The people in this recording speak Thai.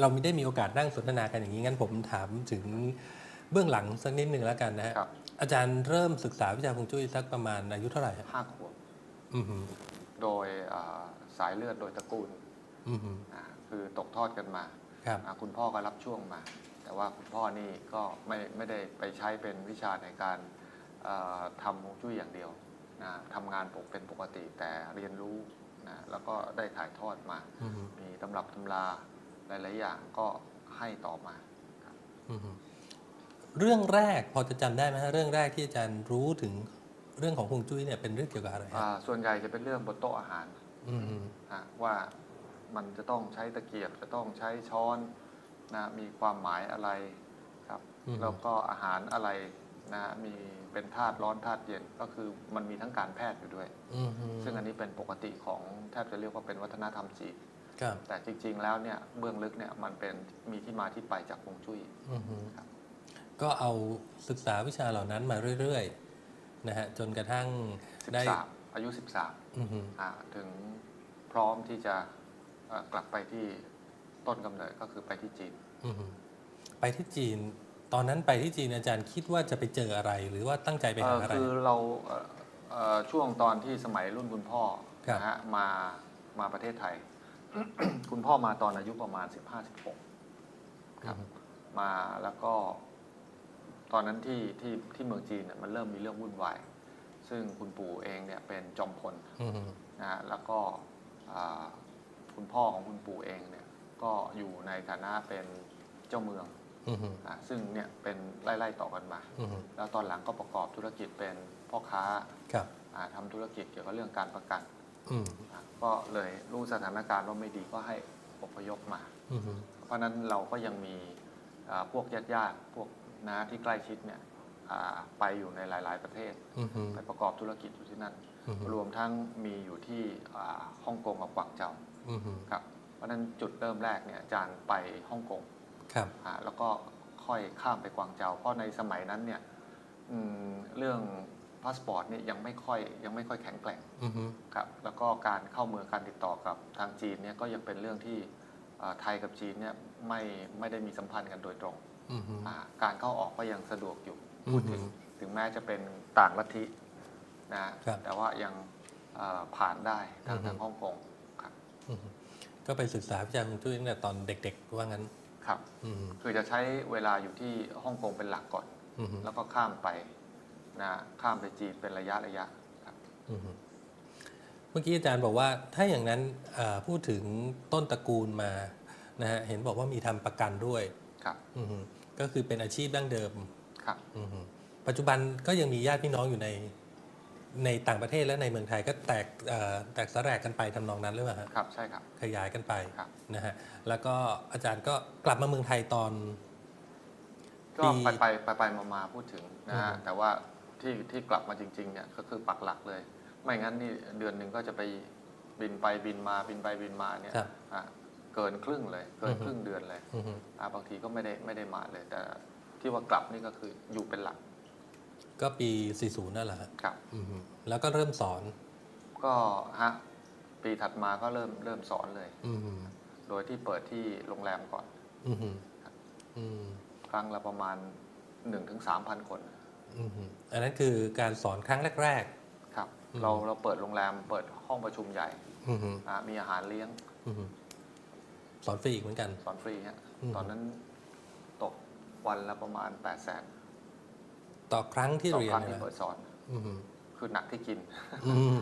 เราไม่ได้มีโอกาสนั่งสนทนากันอย่างนี้งั้นผมถามถึงเบื้องหลังสักนิดหนึ่งแล้วกันนะฮะครับ อาจารย์เริ่มศึกษาวิชาฮวงจุ้ยสักประมาณอายุเท่าไหร่ฮะห้าขวบอือหือโดยอ่าสายเลือดโดยตระกูลอือหืออ่าคือตกทอดกันมาครับ อ่าคุณพ่อก็รับช่วงมา แต่ว่าคุณพ่อนี่ก็ไม่ไม่ได้ไปใช้เป็นวิชาในการอ่าทำฮวงจุ้ยอย่างเดียวนะทำงานปกเป็นปกติแต่เรียนรู้นะแล้วก็ได้ถ่ายทอดมา อือหือมีตำรับตำรา หลาย ๆ อย่างก็ให้ต่อมาอือหือเรื่องแรกพอจะจำได้ไหมฮะเรื่องแรกที่อาจารย์รู้ถึงเรื่องของฮวงจุ้ยเนี่ยเป็นเรื่องเกี่ยวกับอะไรฮะอ่าส่วนใหญ่จะเป็นเรื่องบนโต๊ะอาหารอือหือนะว่ามันจะต้องใช้ตะเกียบจะต้องใช้ช้อนนะมีความหมายอะไรครับ อืม แล้วก็อาหารอะไรนะมีเป็นธาตุร้อนธาตุเย็นก็คือมันมีทั้งการแพทย์อยู่ด้วย อือหือซึ่งอันนี้เป็นปกติของแทบจะเรียกว่าเป็นวัฒนธรรมจีนครับ แต่จริง ๆ แล้วเนี่ยเบื้องลึกเนี่ยมันเป็นมีที่มาที่ไปจากฮวงจุ้ยอือหือครับก็เอาศึกษาวิชาเหล่านั้นมาเรื่อยๆนะฮะจนกระทั่งได้13อายุ 13อือหืออ่าถึงพร้อมที่จะเอ่อกลับไปที่ต้นกำเนิดก็คือไปที่จีนอือหือไปที่จีน ตอนนั้นไปที่จีนอาจารย์คิดว่าจะไปเจออะไร หรือว่าตั้งใจไปหาอะไรเคือเราเอ่อเอ่อช่วงตอนที่สมัยรุ่นคุณพ่อครับนะฮะมามาประเทศไทย คุณพ่อมาตอนอายุประมาณ 15-16 ครับ มาแล้วก็ ตอนนั้นที่ที่ที่เมืองจีนเนี่ยมันเริ่มมีเรื่องวุ่นวาย ซึ่งคุณปู่เองเนี่ยเป็นจอมพลอือหือนะฮะแล้วก็อ่าคุณพ่อของคุณปู่เองเนี่ยก็อยู่ในฐานะเป็นเจ้าเมืองอือหืออะซึ่งเนี่ยเป็นไล่ๆต่อกันมาอือหือแล้วตอนหลังก็ประกอบธุรกิจเป็นพ่อค้าครับอ่าทำธุรกิจเกี่ยวกับเรื่องการประกัน อืมอะก็เลยรู้สถานการณ์ว่าไม่ดีก็ให้อพยพมา อือหือเพราะฉะนั้นเราก็ยังมีอ่าพวกญาติญาติๆพวกน้าที่ใกล้ชิดเนี่ยอ่าไปอยู่ในหลาย ๆ ประเทศ อือหือไปประกอบธุรกิจอยู่ที่นั่น อือหือรวมทั้งมีอยู่ที่อ่าฮ่องกงกับกวางเจาอือหือครับเพราะฉะนั้นจุดเริ่มแรกเนี่ยอาจารย์ไปฮ่องกง ครับ อ่าแล้วก็ค่อยข้ามไปกวางเจาเพราะในสมัยนั้นเนี่ยอืมเรื่อง พาสปอร์ตเนี่ยยังไม่ค่อยยังไม่ค่อยแข็งแกร่งอือหือครับแล้วก็การเข้าเมืองการติดต่อกับทางจีนเนี่ยก็ยังเป็นเรื่องที่อ่าไทยกับจีนเนี่ยไม่ไม่ได้มีสัมพันธ์กันโดยตรงอือหืออ่าการเข้าออกก็ยังสะดวกอยู่อืมพูดถึงถึงแม้จะเป็นต่างลัทธินะครับแต่ว่ายังอ่าผ่านได้ทางอืมทางฮ่องกงครับอือหือก็ไปศึกษาวิชาฮวงจุ้ยตั้งแต่ตอนเด็กๆ ว่างั้น ครับ อือหือคือจะใช้เวลาอยู่ที่ฮ่องกงเป็นหลักก่อน อือหือแล้วก็ข้ามไป นะข้ามไปจีนเป็นระยะระยะครับอือหือเมื่อกี้อาจารย์บอกว่าถ้าอย่างนั้นอ่าพูดถึงต้นตระกูลมานะฮะเห็นบอกว่ามีทำประกันด้วยครับอือหือก็คือเป็นอาชีพดั้งเดิมครับอือหือปัจจุบันก็ยังมีญาติพี่น้องอยู่ในในต่างประเทศและในเมืองไทยก็แตกเอ่อแตกสลายกันไปทำนองนั้นหรือเปล่าฮะครับใช่ครับขยายกันไปครับนะฮะแล้วก็อาจารย์ก็กลับมาเมืองไทยตอน ก็ปีไปไปไปไปมามาพูดถึงนะฮะอืมแต่ว่า ที่ที่กลับมาจริงๆเนี่ยก็คือปักหลักเลย ไม่งั้นนี่เดือนหนึ่งก็จะไปบินไปบินมาบินไปบินมาเนี่ยครับอะเกินครึ่งเลย เกินอือฮึครึ่งเดือนเลยอือหืออะบางทีก็ไม่ได้ไม่ได้มาเลย แต่ที่ว่ากลับนี่ก็คืออยู่เป็นหลักก็ปี 40 นั่นแหละฮะครับ อือหือแล้วก็เริ่มสอนก็ฮะปีถัดมาก็เริ่มเริ่มสอนเลย อือหือโดยที่เปิดที่โรงแรมก่อน อือหืออืมครั้งละประมาณ1-3,000 คน อือหืออันนั้นคือการสอนครั้งแรก ครับ อืม เราเราเปิดโรงแรมเปิดห้องประชุมใหญ่ๆอือหืออะมีอาหารเลี้ยงอือหือสอนฟรีอีกเหมือนกัน สอนฟรีฮะอืม ตอนนั้นตกวันละประมาณ8 0 0แสนต่อครั้งที่ต่อเรียคนรั้งเนี่ยที่นะเปิดสอน อือหือคือหนักที่กิน อืม